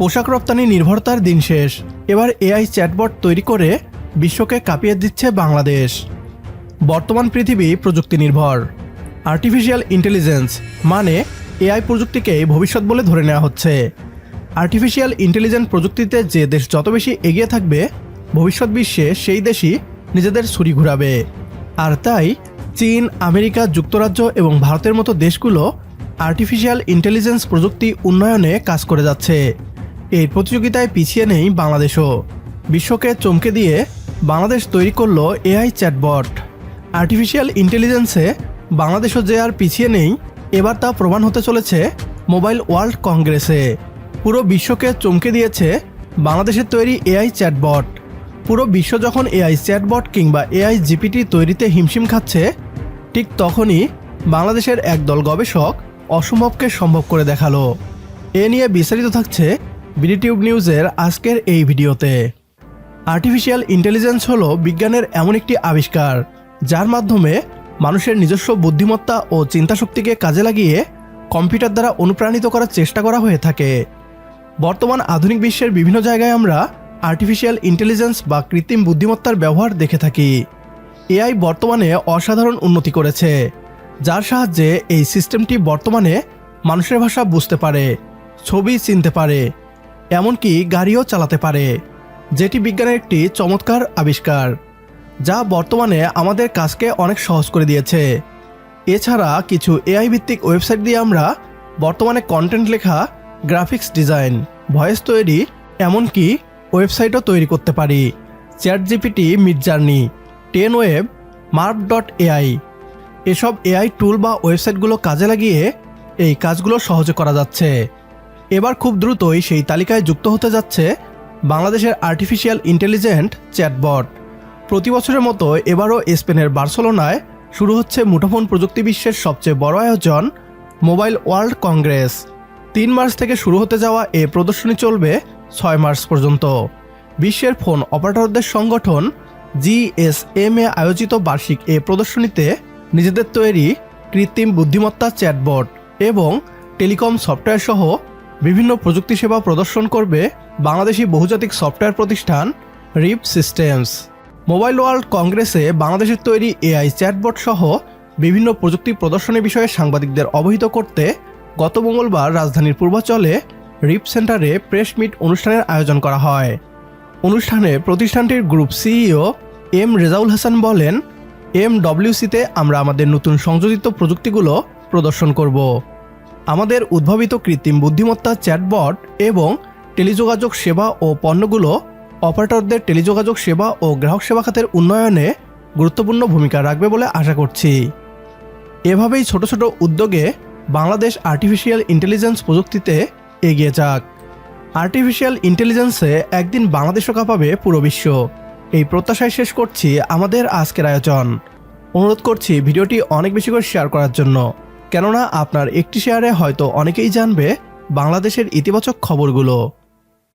পোশাক রপ্তানি নির্ভরতার দিন শেষ। এবার এআই চ্যাটবট তৈরি করে বিশ্বকে কাঁপিয়ে দিচ্ছে বাংলাদেশ। বর্তমান পৃথিবী প্রযুক্তি নির্ভর আর্টিফিশিয়াল ইন্টেলিজেন্স মানে এআই প্রযুক্তিকে ভবিষ্যৎ বলে ধরে নেওয়া হচ্ছে। আর্টিফিশিয়াল ইন্টেলিজেন্স প্রযুক্তিতে যে দেশ যত বেশি এগিয়ে থাকবে, ভবিষ্যৎ বিশ্বে সেই দেশই নিজেদের ছুরি ঘুরাবে। আর তাই চীন, আমেরিকা, যুক্তরাজ্য এবং ভারতের মতো দেশগুলো আর্টিফিশিয়াল ইন্টেলিজেন্স প্রযুক্তি উন্নয়নে কাজ করে যাচ্ছে। এই প্রতিযোগিতায় পিছিয়ে নেই বাংলাদেশও। বিশ্বকে চমকে দিয়ে বাংলাদেশ তৈরি করল এআই চ্যাটবট। আর্টিফিশিয়াল ইন্টেলিজেন্সে বাংলাদেশও যে আর পিছিয়ে নেই, এবার তা প্রমাণ হতে চলেছে মোবাইল ওয়ার্ল্ড কংগ্রেসে। পুরো বিশ্বকে চমকে দিয়েছে বাংলাদেশের তৈরি এআই চ্যাটবট। পুরো বিশ্ব যখন এআই চ্যাটবট কিংবা এআই জিপিটি তৈরিতে হিমশিম খাচ্ছে, ঠিক তখনই বাংলাদেশের একদল গবেষক অসম্ভবকে সম্ভব করে দেখাল। এ নিয়ে বিস্তারিত থাকছে বিডিটিউব নিউজের আজকের এই ভিডিওতে। আর্টিফিশিয়াল ইন্টেলিজেন্স হলো বিজ্ঞানের এমন একটি আবিষ্কার, যার মাধ্যমে মানুষের নিজস্ব বুদ্ধিমত্তা ও চিন্তাশক্তিকে কাজে লাগিয়ে কম্পিউটার দ্বারা অনুপ্রাণিত করার চেষ্টা করা হয়ে থাকে। বর্তমান আধুনিক বিশ্বের বিভিন্ন জায়গায় আমরা আর্টিফিশিয়াল ইন্টেলিজেন্স বা কৃত্রিম বুদ্ধিমত্তার ব্যবহার দেখে থাকি। এআই বর্তমানে অসাধারণ উন্নতি করেছে, যার সাহায্যে এই সিস্টেমটি বর্তমানে মানুষের ভাষা বুঝতে পারে, ছবি চিনতে পারে এমনকি গাড়িও চালাতে পারে, যেটি বিজ্ঞানের একটি চমৎকার আবিষ্কার, যা বর্তমানে আমাদের কাজকে অনেক সহজ করে দিয়েছে। এছাড়া কিছু এআই ভিত্তিক ওয়েবসাইট দিয়ে আমরা বর্তমানে কন্টেন্ট লেখা গ্রাফিক্স ডিজাইন ভয়েস তৈরি, এমনকি ওয়েবসাইটও তৈরি করতে পারি। Chat GPT Midjourney ten web mark dot AI এসব এআই টুল বা ওয়েবসাইটগুলো কাজে লাগিয়ে এই কাজগুলো সহজে করা যাচ্ছে। এবার খুব দ্রুতই সেই তালিকায় যুক্ত হতে যাচ্ছে বাংলাদেশের আর্টিফিশিয়াল ইন্টেলিজেন্ট চ্যাটবট প্রতি বছরের মতো এবারও স্পেনের বার্সেলোনায় শুরু হচ্ছে মুঠোফোন প্রযুক্তি বিশ্বের সবচেয়ে বড় আয়োজন, মোবাইল ওয়ার্ল্ড কংগ্রেস। তিন মার্চ থেকে শুরু হতে যাওয়া এ প্রদর্শনী চলবে ছয় মার্চ পর্যন্ত। বিশ্বের ফোন অপারেটরদের সংগঠন জিএসএম এ আয়োজিত বার্ষিক এ প্রদর্শনীতে নিজেদের তৈরি কৃত্রিম বুদ্ধিমত্তা চ্যাটবট এবং টেলিকম সফটওয়্যার সহ বিভিন্ন প্রযুক্তি সেবা প্রদর্শন করবে বাংলাদেশি বহুজাতিক সফটওয়্যার প্রতিষ্ঠান রিপ সিস্টেমস। মোবাইল ওয়ার্ল্ড কংগ্রেসে বাংলাদেশের তৈরি এআই চ্যাটবট সহ বিভিন্ন প্রযুক্তি প্রদর্শনী বিষয়ে সাংবাদিকদের অবহিত করতে গত মঙ্গলবার রাজধানীর পূর্বাচলে রিপ সেন্টারে প্রেস মিট অনুষ্ঠানের আয়োজন করা হয়। অনুষ্ঠানে প্রতিষ্ঠানটির group CEO M Rezaul Hasan বলেন এম ডব্লিউসিতে আমরা আমাদের নতুন সংযোজিত প্রযুক্তিগুলো প্রদর্শন করব। আমাদের উদ্ভাবিত কৃত্রিম বুদ্ধিমত্তা চ্যাটবট এবং টেলিযোগাযোগ সেবা ও পণ্যগুলো অপারেটরদের টেলিযোগাযোগ সেবা ও গ্রাহক সেবা খাতের উন্নয়নে গুরুত্বপূর্ণ ভূমিকা রাখবে বলে আশা করছি। এভাবেই ছোট ছোট উদ্যোগে বাংলাদেশ আর্টিফিশিয়াল ইন্টেলিজেন্স প্রযুক্তিতে এগিয়ে যাক। আর্টিফিশিয়াল ইন্টেলিজেন্সে একদিন বাংলাদেশও কাঁপাবে পুরো বিশ্ব। এই প্রত্যাশায় শেষ করছি আমাদের আজকের আয়োজন। অনুরোধ করছি ভিডিওটি অনেক বেশি করে শেয়ার করার জন্য। কেননা আপনার একটি শেয়ারে হয়তো অনেকেই জানবে বাংলাদেশের ইতিবাচক খবরগুলো।